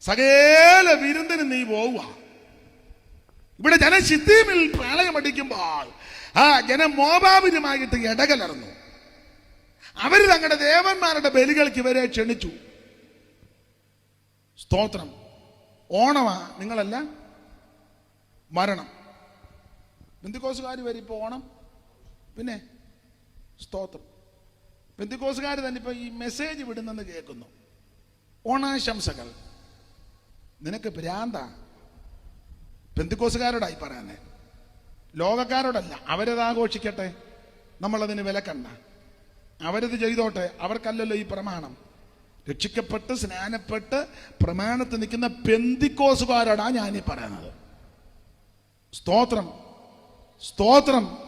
സകല വിരുന്നിന് നീ പോവുക. ഇവിടെ ജനം ശിത്തീമിൽ പ്രളയമടിക്കുമ്പോൾ ആ ജന മോബാബിനുമായിട്ട് ഇടകലർന്നു. അവർ തങ്ങളുടെ ദേവന്മാരുടെ ബലികൾക്ക് ഇവരെ ക്ഷണിച്ചു. സ്തോത്രം. ഓണമാ നിങ്ങളല്ല? മരണം. ബന്ധുക്കോസുകാർ വരും ഇപ്പോൾ ഓണം? പിന്നെ സ്തോത്രം. ബന്ധുക്കോസുകാർ തന്നെ ഇപ്പോൾ ഈ മെസ്സേജ് വിടുന്നെന്ന് കേൾക്കുന്നു. ഓണാശംസകൾ. നിനക്ക് ഭ്രാന്താ. ബന്ധുക്കോസുകാരോടായി പറയാനേ. ലോകക്കാരോടല്ല അവരത് ആഘോഷിക്കട്ടെ നമ്മളതിന് വിലക്കണ്ട അവരത് ചെയ്തോട്ടെ അവർക്കല്ലല്ലോ ഈ പ്രമാണം. രക്ഷിക്കപ്പെട്ട് സ്നാനപ്പെട്ട് പ്രമാണത്തിൽ നിൽക്കുന്ന പെന്തിക്കോസുകാരോടാ ഞാനീ പറയുന്നത്. സ്തോത്രം സ്തോത്രം.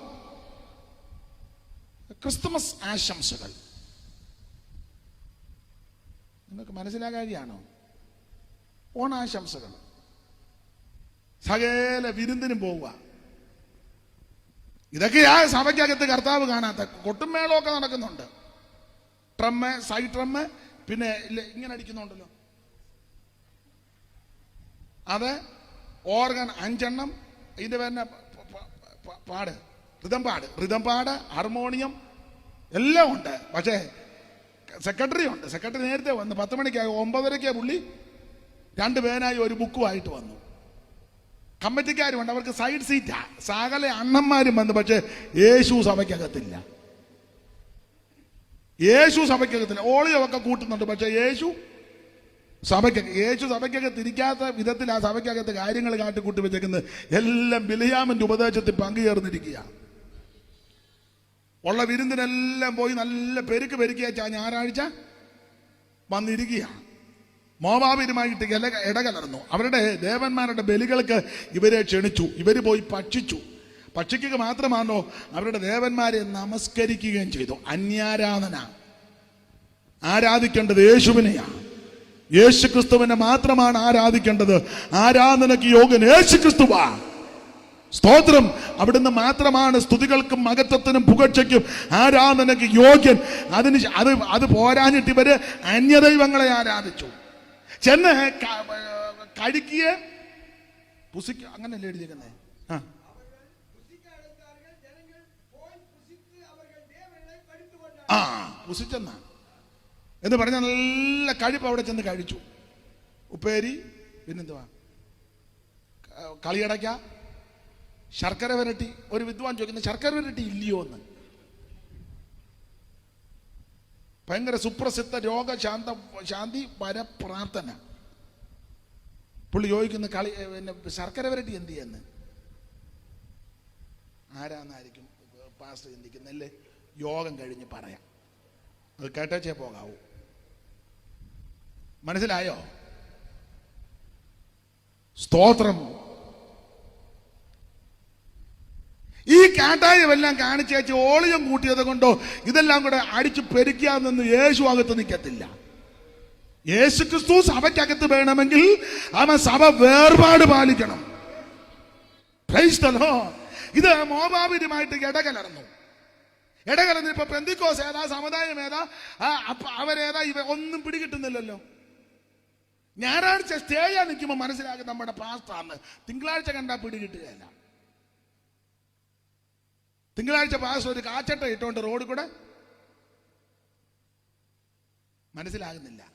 ക്രിസ്തുമസ് ആശംസകൾ. നിങ്ങൾക്ക് മനസ്സിലാകാതെയാണോ? ഓണാശംസകൾ. സകല വിരുന്നിനും പോവുക. ഇതൊക്കെയാ സഭയ്ക്കകത്ത് കർത്താവ് കാണാത്ത കൊട്ടും മേളമൊക്കെ നടക്കുന്നുണ്ട്. ട്രമ്മ് സൈ ട്രമ്മ് പിന്നെ ഇങ്ങനെ അടിക്കുന്നുണ്ടല്ലോ. അത് ഓർഗൻ അഞ്ചെണ്ണം ഇതിന്റെ പേരിനെ പാട്. ഋതം പാട്. ഋതം പാട് ഹാർമോണിയം എല്ലാം ഉണ്ട്. പക്ഷേ സെക്രട്ടറി ഉണ്ട് സെക്രട്ടറി നേരത്തെ വന്ന് പത്ത് മണിക്കായി ഒമ്പതരക്കാ പുള്ളി രണ്ട് പേനായി ഒരു ബുക്കുമായിട്ട് വന്നു. കമ്മിറ്റിക്കാരുമുണ്ട് അവർക്ക് സൈഡ് സീറ്റാ. സകല അണ്ണന്മാരും വന്നു പക്ഷേ യേശു സഭയ്ക്കകത്തില്ല. യേശു സഭയ്ക്കകത്തില്ല. ഓളിയൊക്കെ കൂട്ടുന്നുണ്ട് പക്ഷേ യേശു സഭയ്ക്ക് യേശു സഭയ്ക്കകത്ത് ഇരിക്കാത്ത വിധത്തിൽ ആ സഭയ്ക്കകത്ത് കാര്യങ്ങൾ കാട്ടിക്കൂട്ടി വെച്ചേക്കുന്നത്. എല്ലാം ബിലിയാമിന്റെ ഉപദേശത്തിൽ പങ്കുചേർന്നിരിക്കുക ഉള്ള വിരുന്നിനെല്ലാം പോയി നല്ല പെരുക്ക് പെരുക്കിയ ഞായറാഴ്ച വന്നിരിക്കുക മോവാബിരുമായിട്ട് ഇല ഇടകലർന്നു അവരുടെ ദേവന്മാരുടെ ബലികൾക്ക് ഇവരെ ക്ഷണിച്ചു. ഇവർ പോയി ഭക്ഷിച്ചു. ഭക്ഷിക്കുക മാത്രമാണോ അവരുടെ ദേവന്മാരെ നമസ്കരിക്കുകയും ചെയ്തു. അന്യാരാധന. ആരാധിക്കേണ്ടത് യേശുവിനെയാണ് യേശു ക്രിസ്തുവിനെ മാത്രമാണ് ആരാധിക്കേണ്ടത്. ആരാധനയ്ക്ക് യോഗൻ യേശു ക്രിസ്തുവാ സ്തോത്രം. അവിടുന്ന് മാത്രമാണ് സ്തുതികൾക്കും മകത്വത്തിനും പുകഴ്ചയ്ക്കും ആരാധനയ്ക്ക് യോഗ്യൻ. അതിന് അത് അത് പോരാഞ്ഞിട്ട് ഇവർ അന്യദൈവങ്ങളെ ആരാധിച്ചു. ചെന്ന് കഴുക്കിയേം പുസിക്ക അങ്ങനെയല്ലേ എഴുതിയേക്കുന്നേ? ആ. ആ പുസിച്ചെന്ന. എന്ന് പറഞ്ഞ നല്ല കഴിപ്പ് അവിടെ ചെന്ന് കഴിച്ചു. ഉപ്പേരി പിന്നെന്തുവാ? കളിയടയ്ക്ക ശർക്കര വരട്ടി. ഒരു വിദ്വാൻ ചോദിക്കുന്നത് ശർക്കര വരട്ടി ഇല്ലയോ എന്ന് ഭയങ്കര സുപ്രസിദ്ധ രോഗശാന്ത ശാന്തി വര പ്രാർത്ഥന പുള്ളി ചോദിക്കുന്ന കളി പിന്നെ ശർക്കര വരട്ടി എന്ത് ചെയ്യുന്നു? ആരാന്നായിരിക്കും പാസ്റ്റർ ചിന്തിക്കുന്നല്ലേ? യോഗം കഴിഞ്ഞ് പറയാം. അത് കേട്ടേച്ചേ പോകാവൂ. മനസ്സിലായോ? സ്തോത്രം. ഈ കാട്ടായമെല്ലാം കാണിച്ചേച്ച് ഓളിയം കൂട്ടിയത് കൊണ്ടോ ഇതെല്ലാം കൂടെ അടിച്ചു പെരുക്കാന്നൊന്നും യേശു അകത്ത് നിൽക്കത്തില്ല യേശു ക്രിസ്തു സഭയ്ക്കകത്ത് വേണമെങ്കിൽ അവൻ സഭ വേർപാട് പാലിക്കണം. ഇത് മോബാബിനുമായിട്ട് ഇടകലർന്നു. ഇടകലർന്ന് ഇപ്പൊ പെന്തിക്കോസ് ഏതാ സമുദായം ഏതാ അവരേതാ ഇവ ഒന്നും പിടികിട്ടുന്നില്ലല്ലോ. ഞായറാഴ്ച സ്റ്റേ ചെയ്യാൻ നിൽക്കുമ്പോൾ മനസ്സിലാക്കി നമ്മുടെ പാസ്റ്റാന്ന് തിങ്കളാഴ്ച കണ്ടാ പിടികിട്ടുകയല്ല. തിങ്കളാഴ്ച പാസ് ഒരു കാച്ചട്ട ഇട്ടോണ്ട് റോഡ് കൂടെ? മനസ്സിലാകുന്നില്ല.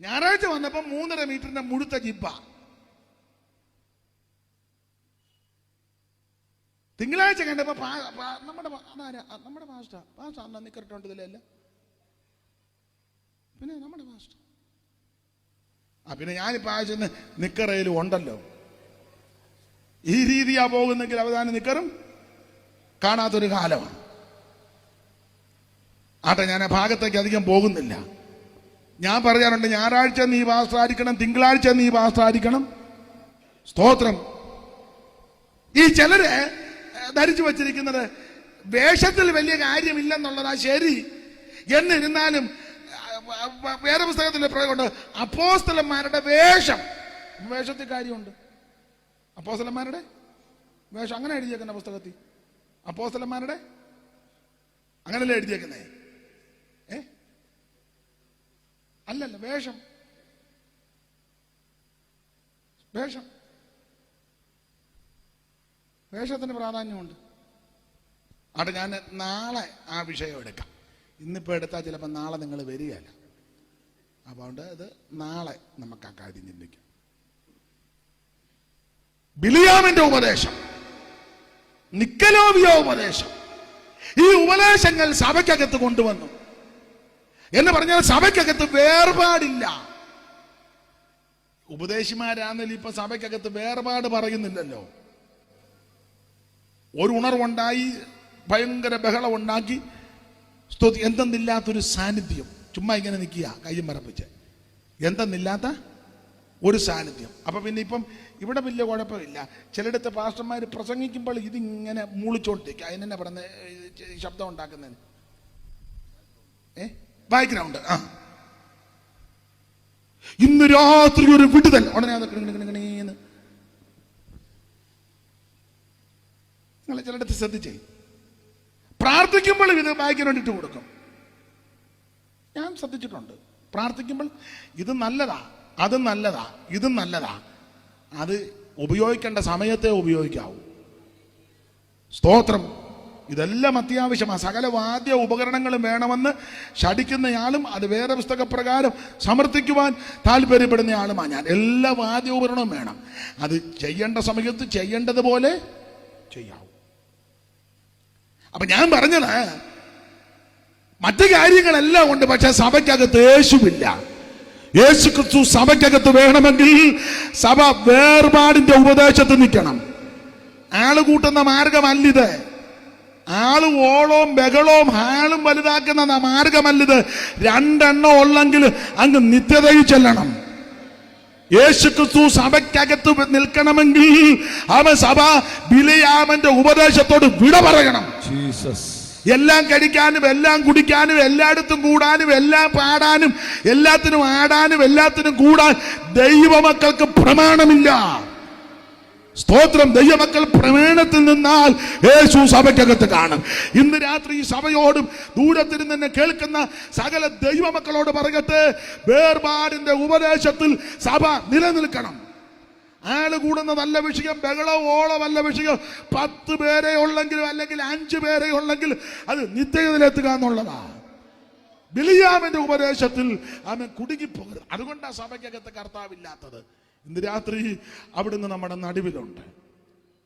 ഞായറാഴ്ച വന്നപ്പോൾ മൂന്നര മീറ്ററിന്റെ മുഴുത്ത ജിബ്ബ തിങ്കളാഴ്ച കണ്ടപ്പോ പാ- പാ- നമ്മുടെ നമ്മുടെ പാസ്റ്റർ. പാസ്റ്റർ അന്ന് നിക്കറിട്ടുണ്ട് ഇതിലല്ല പിന്നെ നമ്മുടെ പാസ്റ്റർ. ആ പിന്നെ ഞാനിപ്പോ ആഴ്ച നിക്കറയിലും ഉണ്ടല്ലോ. ഈ രീതിയാ പോകുന്നെങ്കിൽ അവതാനം നിക്കറും? കാണാത്തൊരു കാലമാണ് ആട്ടെ ഞാൻ ആ ഭാഗത്തേക്ക് അധികം പോകുന്നില്ല. ഞാൻ പറയാറുണ്ട് ഞായറാഴ്ച നീ പാസ്താരിക്കണം തിങ്കളാഴ്ച നീ പാസ്താരിക്കണം സ്തോത്രം. ഈ ചിലര് ധരിച്ചു വച്ചിരിക്കുന്നത് വേഷത്തിൽ വലിയ കാര്യമില്ലെന്നുള്ളതാ ശരി. എന്നിരുന്നാലും വേറെ പുസ്തകത്തിന്റെ പ്രയോഗമുണ്ട്. അപ്പോസ്തലന്മാരുടെ വേഷം. വേഷത്തിൽ കാര്യമുണ്ട്. അപ്പോസ്തലന്മാരുടെ വേഷം. അങ്ങനെ എഴുതിയേക്കുന്ന പുസ്തകത്തിൽ. അപ്പോസ്തലന്മാരുടെ? അങ്ങനല്ലേ എഴുതിയേക്കുന്നേ? ഏ? അല്ലല്ല വേഷം. വേഷം. വേഷത്തിന് പ്രാധാന്യമുണ്ട്. അവിടെ ഞാൻ നാളെ ആ വിഷയം എടുക്കാം. ഇന്നിപ്പോൾ എടുത്താൽ ചിലപ്പോൾ നാളെ നിങ്ങൾ വരികയല്ല. അതുകൊണ്ട് അത് നാളെ നമുക്ക് ആ കാര്യം ചിന്തിക്കാം. ബിലിയാമിന്റെ ഉപദേശം. നിക്കലോവിയ ഉപദേശം. ഈ ഉപദേശങ്ങൾ സഭയ്ക്കകത്ത് കൊണ്ടുവന്നു. എന്ന് പറഞ്ഞാൽ സഭയ്ക്കകത്ത് വേർപാടില്ല. ഉപദേശിമാരാണെങ്കിൽ ഇപ്പൊ സഭയ്ക്കകത്ത് വേർപാട് പറയുന്നില്ലല്ലോ. ഒരു ഉണർവുണ്ടായി ഭയങ്കര ബഹളം ഉണ്ടാക്കി സ്തുതി എന്തെന്നില്ലാത്തൊരു സാന്നിധ്യം. ചുമ്മാ ഇങ്ങനെ നിൽക്കുക കയ്യും മറപ്പിച്ച്. എന്തെന്നില്ലാത്ത ഒരു സാന്നിധ്യം. അപ്പൊ പിന്നെ ഇപ്പം ഇവിടെ വലിയ കുഴപ്പമില്ല. ചിലയിടത്ത് പാസ്റ്റർമാർ പ്രസംഗിക്കുമ്പോൾ ഇതിങ്ങനെ മൂളിച്ചോണ്ടിരിക്കും. അതിന് തന്നെ പറഞ്ഞ ശബ്ദം ഉണ്ടാക്കുന്നതിന്. ഏ? ബാക്ക്ഗ്രൗണ്ട് ആ. ഇന്ന് രാത്രി ഒരു വിടുതൽ. ഉടനെ നിങ്ങൾ ചിലയിടത്ത് ശ്രദ്ധിച്ചേ. പ്രാർത്ഥിക്കുമ്പോൾ ഇത് ബാക്ക്ഗ്രൗണ്ട് ഇട്ട് കൊടുക്കും. ഞാൻ ശ്രദ്ധിച്ചിട്ടുണ്ട്. പ്രാർത്ഥിക്കുമ്പോൾ ഇത് നല്ലതാ അത് നല്ലതാ ഇത് നല്ലതാ. അത് ഉപയോഗിക്കേണ്ട സമയത്തെ ഉപയോഗിക്കാവൂ. സ്തോത്രം. ഇതെല്ലാം അത്യാവശ്യമാണ് സകല വാദ്യ ഉപകരണങ്ങളും വേണമെന്ന് ശടിക്കുന്നയാളും അത് വേറെ പുസ്തകപ്രകാരം സമർത്ഥിക്കുവാൻ താല്പര്യപ്പെടുന്നയാളുമാണ് ഞാൻ. എല്ലാ വാദ്യ ഉപകരണവും വേണം. അത് ചെയ്യേണ്ട സമയത്ത് ചെയ്യേണ്ടതുപോലെ ചെയ്യാവും. അപ്പൊ ഞാൻ പറഞ്ഞത് മറ്റു കാര്യങ്ങളെല്ലാം ഉണ്ട് പക്ഷെ സഭയ്ക്കകത്ത് യേശുവില്ല. യേശു ക്രിസ്തു സഭയ്ക്കകത്ത് വേണമെങ്കിൽ സഭ വേർപാടിന്റെ ഉപദേശത്ത് നിൽക്കണം. ആൾ കൂട്ടുന്ന മാർഗമല്ലിത്. ആൾ ഓളവും ബഹളവും ഹാളും വലുതാക്കുന്ന മാർഗമല്ലിത്. രണ്ടെണ്ണം ഉള്ളെങ്കിൽ അങ്ങ് നിത്യതയിൽ ചെല്ലണം. യേശു ക്രിസ്തു സഭയ്ക്കകത്ത് നിൽക്കണമെങ്കിൽ അവൻ സഭ ബിലയാമന്റെ ഉപദേശത്തോട് വിട പറയണം. Jesus. എല്ലാം കഴിക്കാനും എല്ലാം കുടിക്കാനും എല്ലായിടത്തും കൂടാനും എല്ലാം പാടാനും എല്ലാത്തിനും ആടാനും എല്ലാത്തിനും കൂടാൻ ദൈവമക്കൾക്ക് പ്രമാണമില്ല. സ്തോത്രം ദൈവമക്കൾ പ്രമേണത്തിൽ നിന്നാൽ യേശു സഭയ്ക്കകത്ത് കാണും. ഇന്ന് രാത്രി ഈ സഭയോടും ദൂരത്തിൽ തന്നെ കേൾക്കുന്ന സകല ദൈവമക്കളോട് പറയട്ടെ വേർപാടിന്റെ ഉപദേശത്തിൽ സഭ നിലനിൽക്കണം. ആൾ കൂടുന്ന നല്ല വിഷയം ബഹളം ഓളമല്ല വിഷയം. പത്ത് പേരെ ഉള്ളെങ്കിലും അല്ലെങ്കിൽ അഞ്ചു പേരെ ഉള്ളെങ്കിൽ അത് നിത്യതയിലെത്തുക എന്നുള്ളതാ. ബിലിയാമിന്റെ ഉപദേശത്തിൽ അവൻ കുടുങ്ങിപ്പോകരുത് അതുകൊണ്ടാണ് സഭയ്ക്കകത്ത് കർത്താവില്ലാത്തത്. ഇന്ന് രാത്രി അവിടുന്ന് നമ്മുടെ നടുവിലുണ്ട്.